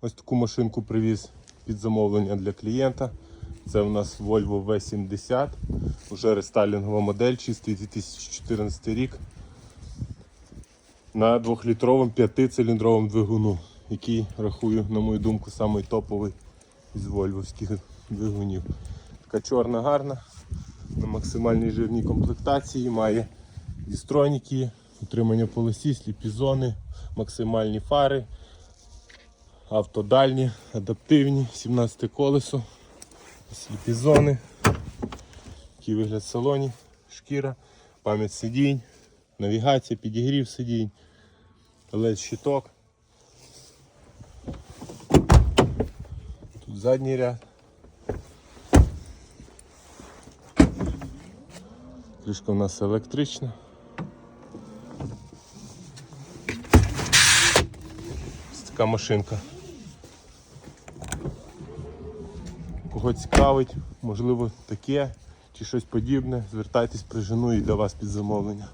Ось таку машинку привіз під замовлення для клієнта. Це у нас Volvo V70, вже рестайлінгова модель, чистий 2014 рік. На 2-літровому 5-циліндровому двигуну, який рахую, на мою думку, самий топовий із вольвовських двигунів. Така чорна гарна, на максимальній жирній комплектації, має дістроніки, утримання полосі, сліпі зони, максимальні фари, автодальні, адаптивні, 17 колесо, сліпі зони, який вигляд в салоні, шкіра, пам'ять сидінь, навігація, підігрів сидінь, led щиток. Тут задній ряд. Кришка у нас електрична. Ось така машинка. Кого цікавить, можливо таке чи щось подібне, звертайтесь, прижену і для вас під замовлення.